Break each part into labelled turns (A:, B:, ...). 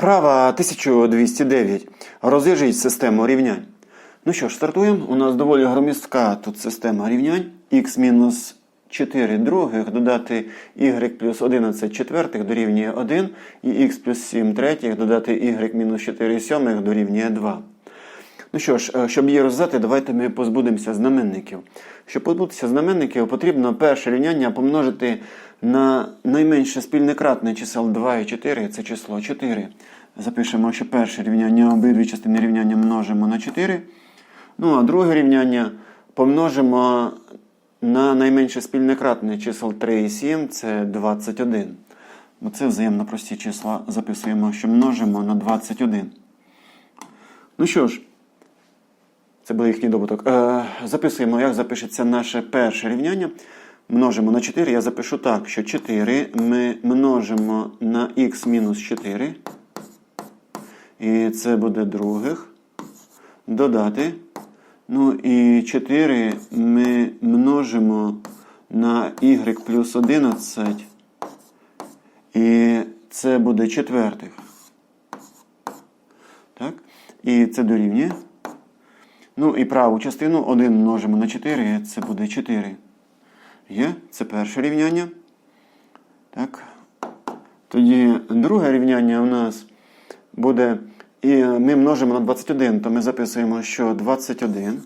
A: Вправа 1209. Розв'яжіть систему рівнянь. Ну що ж, стартуємо. У нас доволі громістка тут система рівнянь. х мінус 4 других додати y плюс 11 четвертих дорівнює 1 і х плюс 7 третіх додати y мінус 4 сьомих дорівнює 2. Ну що ж, е, щоб її розв'язати, давайте ми позбудемося знаменників. Щоб позбутися знаменників, потрібно перше рівняння помножити на найменше спільне кратне чисел 2 і 4, це число 4. Запишемо, що перше рівняння обидві частини рівняння множимо на 4. Ну, а друге рівняння помножимо на найменше спільне кратне чисел 3 і 7, це 21. Бо це взаємно прості числа. Записуємо, що множимо на 21. Ну що ж, це був їхній добуток. Е, записуємо, як запишеться наше перше рівняння. Множимо на 4. Я запишу так, що 4 ми множимо на х мінус 4. І це буде других. Додати. Ну і 4 ми множимо на y плюс 11. І це буде четвертих. Так? І це дорівнює. Ну і праву частину 1 множимо на 4, це буде 4. Є? Це перше рівняння. Так. Тоді друге рівняння у нас буде. І ми множимо на 21, то ми записуємо, що 21,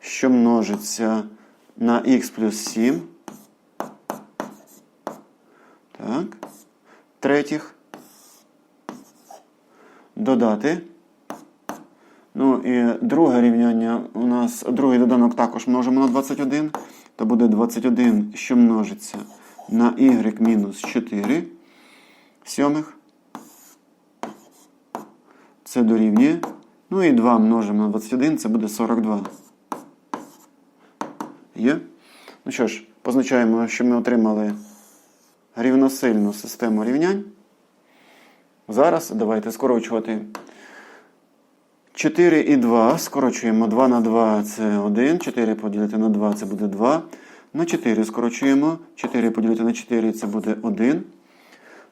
A: що множиться на х плюс 7. Так. Третіх. Додати. Ну і друге рівняння у нас другий доданок також множимо на 21. То буде 21, що множиться на y мінус 4 сьомих. Це дорівнює. Ну і 2 множимо на 21, це буде 42. Є? Ну що ж, позначаємо, що ми отримали рівносильну систему рівнянь. Зараз давайте скорочувати. 4 і 2. Скорочуємо 2 на 2 це 1. 4 поділити на 2 це буде 2. На 4 скорочуємо. 4 поділити на 4 це буде 1.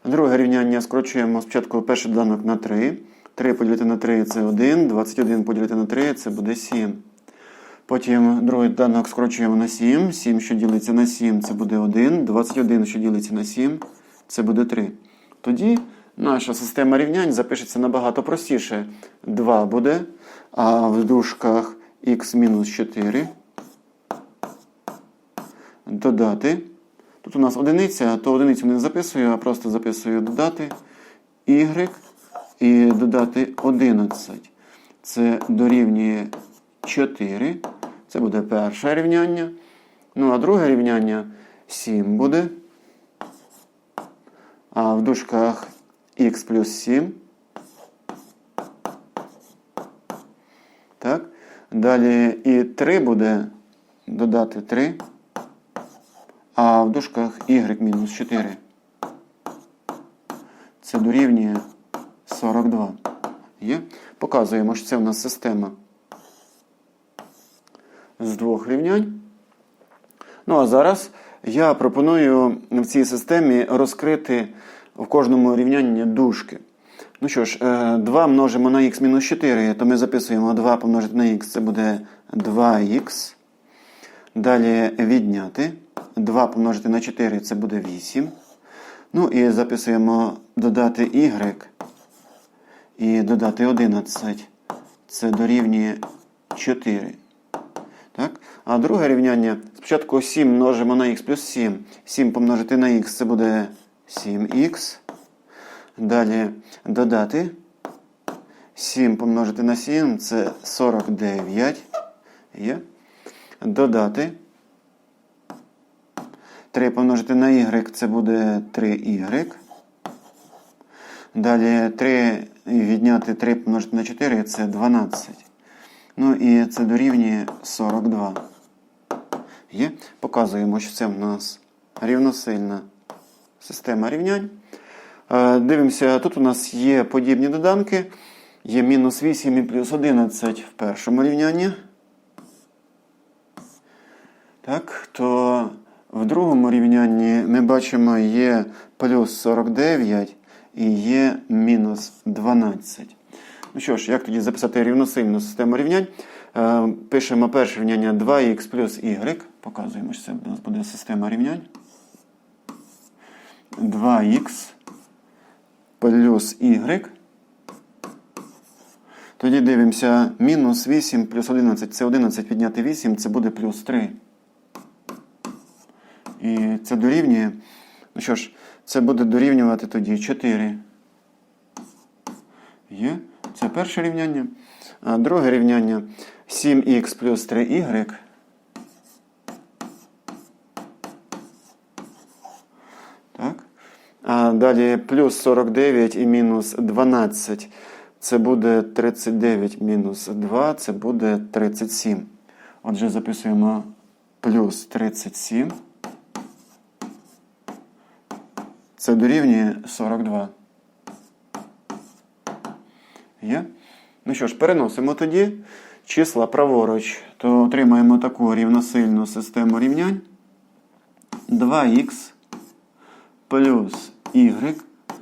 A: Друге рівняння скорочуємо спочатку перший доданок на 3. 3 поділити на 3 це 1. 21 поділити на 3 це буде 7. Потім другий доданок скорочуємо на 7. 7, що ділиться на 7, це буде 1. 21, що ділиться на 7, це буде 3. Тоді наша система рівнянь запишеться набагато простіше. 2 буде, а в дужках х мінус 4. Додати. Тут у нас одиниця, то одиницю не записую, а просто записую додати y і додати 11. Це дорівнює 4. Це буде перше рівняння. Ну, а друге рівняння 7 буде. А в дужках х плюс 7. Так. Далі і 3 буде додати 3. А в дужках y мінус 4. Це дорівнює 42. Є? Показуємо, що це у нас система з двох рівнянь. Ну, а зараз я пропоную в цій системі розкрити в кожному рівнянні дужки. Ну що ж, 2 множимо на х мінус 4, то ми записуємо 2 помножити на х, це буде 2х. Далі відняти. 2 помножити на 4 це буде 8. Ну і записуємо додати y і додати 11. Це дорівнює 4. Так? А друге рівняння спочатку 7 множимо на х плюс 7. 7 помножити на х це буде 7х. Далі додати 7 помножити на 7 це 49. Є. Додати. 3 помножити на y це буде 3y. Далі 3 відняти 3 помножити на 4 це 12. Ну і це дорівнює 42. Є. Показуємо, що це в нас рівносильна система рівнянь. Е, Дивимося, тут у нас є подібні доданки. Є мінус 8 і плюс 11 в першому рівнянні. Так, то в другому рівнянні ми бачимо є плюс 49 і є мінус 12. Ну що ж, як тоді записати рівносильну систему рівнянь? Е, пишемо перше рівняння 2х плюс y. Показуємо, що це у нас буде система рівнянь. 2х плюс y. Тоді дивимося, мінус 8 плюс 11 це 11 підняти 8, це буде плюс 3. І це дорівнює. Ну що ж, це буде дорівнювати тоді 4. Є. Це перше рівняння. А друге рівняння 7х плюс 3y. Так. А далі плюс 49 і мінус 12. Це буде 39 мінус 2, це буде 37. Отже, записуємо плюс 37. Це дорівнює 42. Є? Ну що ж, переносимо тоді числа праворуч, то отримаємо таку рівносильну систему рівнянь. 2х плюс y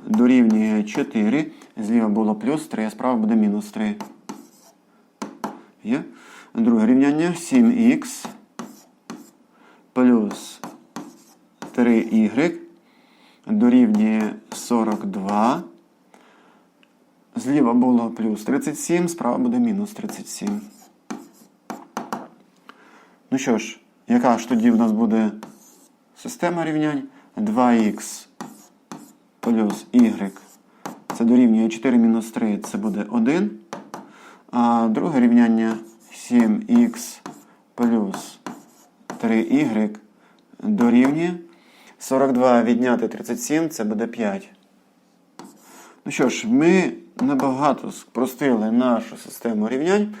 A: дорівнює 4. Зліва було плюс 3, а справа буде мінус 3. Є? Друге рівняння 7х плюс 3y дорівнює 42. Зліва було плюс 37, справа буде мінус 37. Ну що ж, яка ж тоді в нас буде система рівнянь? 2х плюс y. Це дорівнює 4 мінус 3, це буде 1. А друге рівняння 7х плюс 3y дорівнює 42 відняти 37, це буде 5. Ну що ж, ми набагато спростили нашу систему рівнянь.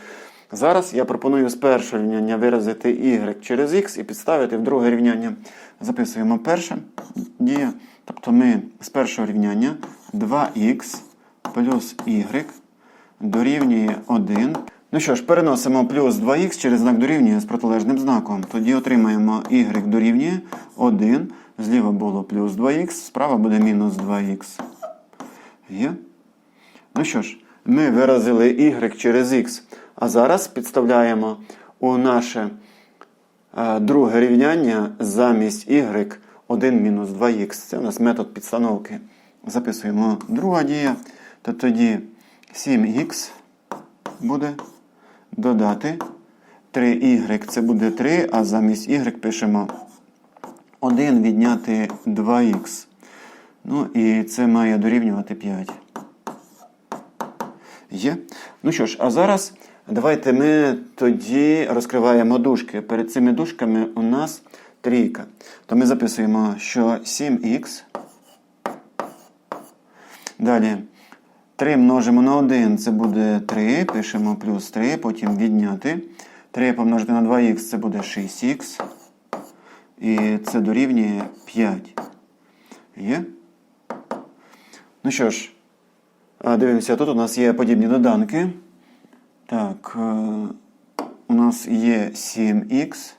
A: Зараз я пропоную з першого рівняння виразити y через x і підставити в друге рівняння. Записуємо перше дія. Тобто ми з першого рівняння 2х плюс y дорівнює 1. Ну що ж, переносимо плюс 2х через знак дорівнює з протилежним знаком. Тоді отримаємо y дорівнює 1. Зліва було плюс 2х, справа буде мінус 2х. Є? Ну що ж, ми виразили y через x. А зараз підставляємо у наше е, друге рівняння замість y 1 мінус 2х. Це у нас метод підстановки. Записуємо друга дія. То тоді 7х буде додати 3y. Це буде 3, а замість y пишемо 1 відняти 2х. Ну і це має дорівнювати 5. Є? Ну що ж, а зараз давайте ми тоді розкриваємо дужки. Перед цими дужками у нас трійка. То ми записуємо, що 7х. Далі 3 множимо на 1, це буде 3. Пишемо плюс 3, потім відняти. 3 помножити на 2х це буде 6х. І це дорівнює 5. Є? Ну що ж, дивимося, тут у нас є подібні доданки. Так, е, у нас є 7х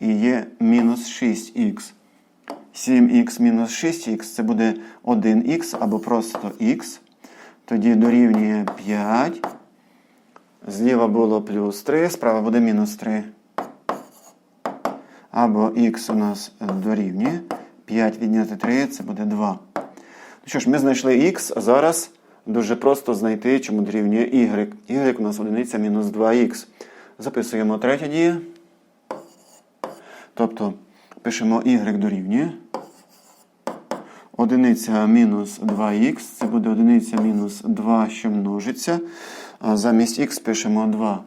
A: і є мінус 6х. 7х мінус 6х це буде 1х або просто х. Тоді дорівнює 5. Зліва було плюс 3, справа буде мінус 3. Або х у нас дорівнює. 5 відняти 3 це буде 2. Ну що ж, ми знайшли х, зараз дуже просто знайти, чому дорівнює y. y у нас одиниця мінус 2х. Записуємо третє діє. Тобто пишемо y дорівнює. Одиниця мінус 2х. Це буде одиниця мінус 2, що множиться. А замість х пишемо 2.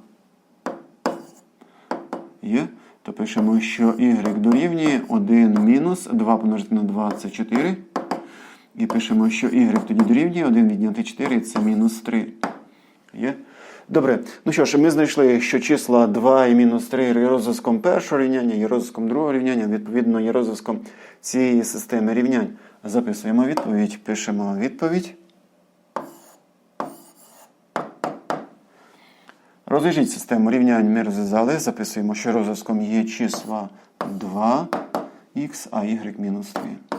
A: Є. То пишемо, що y дорівнює 1 мінус 2 помножити на 2 це 4. І пишемо, що y тоді дорівнює 1 відняти 4 це мінус 3. Є? Добре. Ну що ж, ми знайшли, що числа 2 і мінус 3 є розв'язком першого рівняння, є розв'язком другого рівняння, відповідно, є розв'язком цієї системи рівнянь. Записуємо відповідь, пишемо відповідь. Розв'яжіть систему рівнянь ми розв'язали. Записуємо, що розв'язком є числа 2х, а y мінус 3.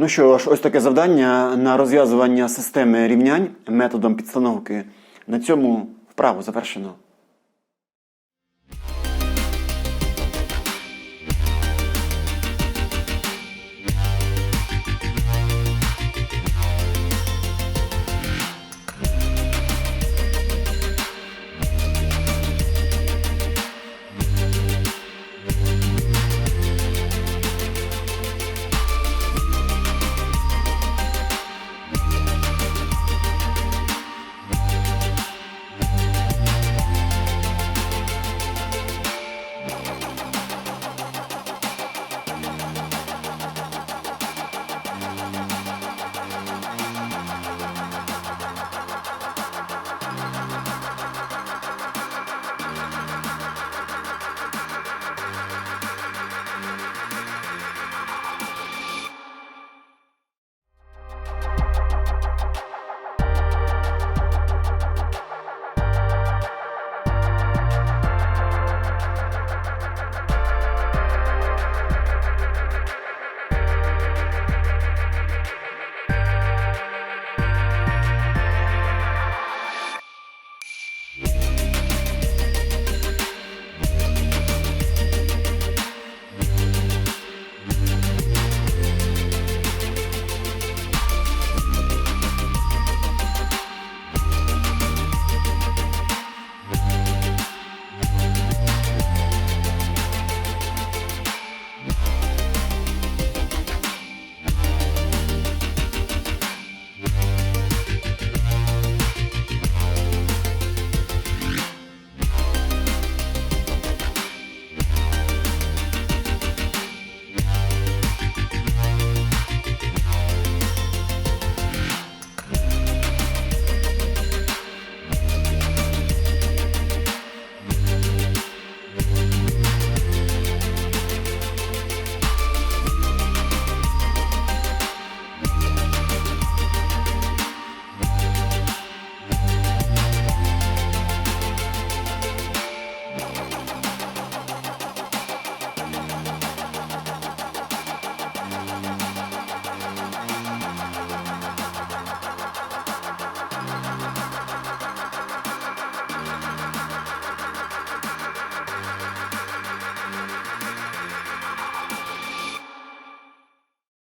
A: Ну що ж, ось таке завдання на розв'язування системи рівнянь методом підстановки. На цьому вправу завершено.